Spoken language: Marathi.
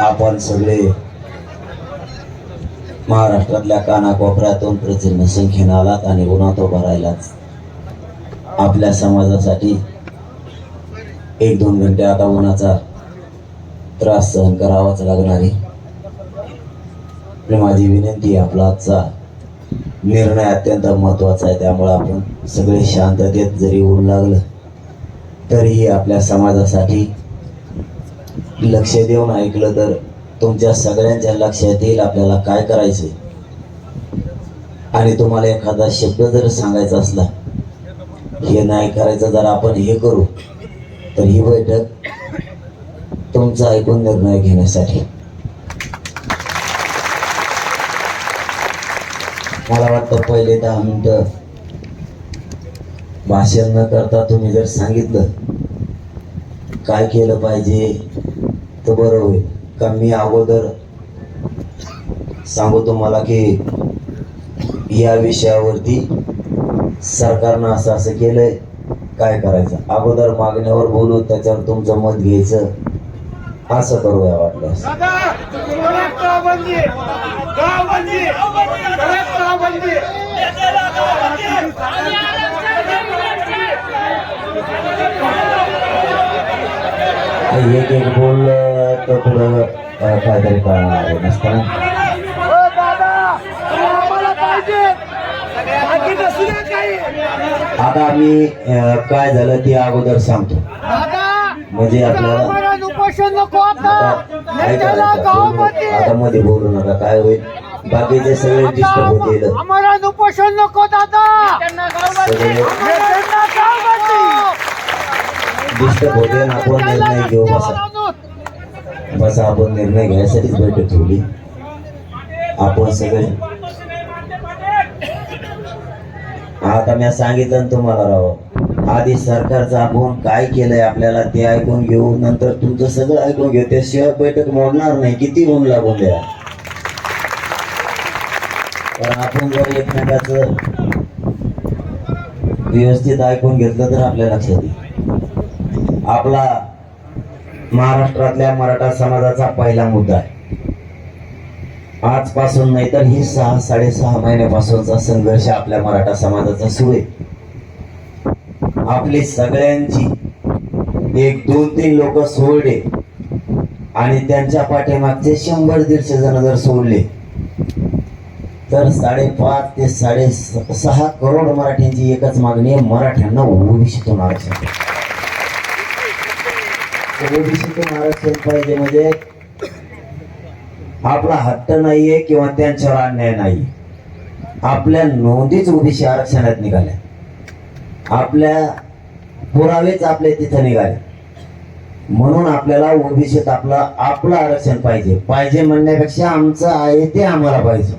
आपण सगळे महाराष्ट्रातल्या कानाकोपऱ्यातून प्रचंड संख्येनं आलात आणि उन्हात उभा राहिलाच आपल्या समाजासाठी एक दोन घंटे आता उन्हाचा त्रास सहन करावाच लागणार आहे. माझी विनंती आपला आजचा निर्णय अत्यंत महत्त्वाचा आहे. त्यामुळे आपण सगळे शांततेत जरी ऊन लागलं तरीही आपल्या समाजासाठी लक्ष देऊन ऐकलं तर तुमच्या सगळ्यांच्या लक्षात येईल आपल्याला काय करायचे आणि तुम्हाला एखादा शब्द जर सांगायचा असला हे नाही करायचं जर आपण हे करू तर ही बैठक तुमचा ऐकून निर्णय घेण्यासाठी. मला वाटतं पहिले दहा मिनटं भाषण न करता तुम्ही जर सांगितलं काय केलं पाहिजे तर बरं होईल का मी अगोदर सांगू तुम्हाला की या विषयावरती सरकारनं असं असं केलंय काय करायचं अगोदर मागण्यावर बोलू त्याच्यावर तुमचं मत घ्यायचं असं करूया वाटल्यास एक एक बोललं तर पुढं काहीतरी कळणार नसतं ना दादा तुम्ही आम्हाला पाहिजे बाकी नसू द्या काही आता आम्ही काय झालं ते अगोदर सांगतो म्हणजे आपल्याला आता बोलू मध्ये बोलू नका. काय होईल? बाकीचे सगळे डिस्टर्ब दादा. सगळे होते आणि आपण निर्णय घेऊ बसा. बसा आपण निर्णय घ्यायसाठीच बैठक ठेवली. आपण सगळे. आता मी सांगितलं तुम्हाला राव आधी सरकारचं आपण काय केलंय आपल्याला ते ऐकून घेऊ नंतर तुमचं सगळं ऐकून घेऊ. त्याशिवाय बैठक मोडणार नाही. किती ऊन लागून द्या. कारण आपण जर एकमेकाचं व्यवस्थित ऐकून घेतलं तर आपल्या लक्षात येईल. आपला महाराष्ट्रातल्या मराठा समाजाचा पहिला मुद्दा आहे. आजपासून नाही तर ही सहा साडेसहा महिन्यापासूनचा संघर्ष आपल्या मराठा समाजाचा सुरू आहे. आपली सगळ्यांची एक दोन तीन लोक सोडले आणि त्यांच्या पाठीमागचे शंभर दीडशे जण जर सोडले तर साडेपाच ते साडे सहा करोड मराठ्यांची एकच मागणी आहे मराठ्यांना ओबीसीतून आरक्षण ओबीसीतून आरक्षण पाहिजे म्हणजे आपला हट्ट नाहीये किंवा त्यांच्यावर अन्याय नाही. आपल्या नोंदीच ओबीसी आरक्षणात निघाल्या. आपल्या पुरावेच आपले तिथं निघाले. म्हणून आपल्याला ओबीसीत आपलं आपलं आरक्षण पाहिजे. पाहिजे म्हणण्यापेक्षा आमचं आहे ते आम्हाला पाहिजे.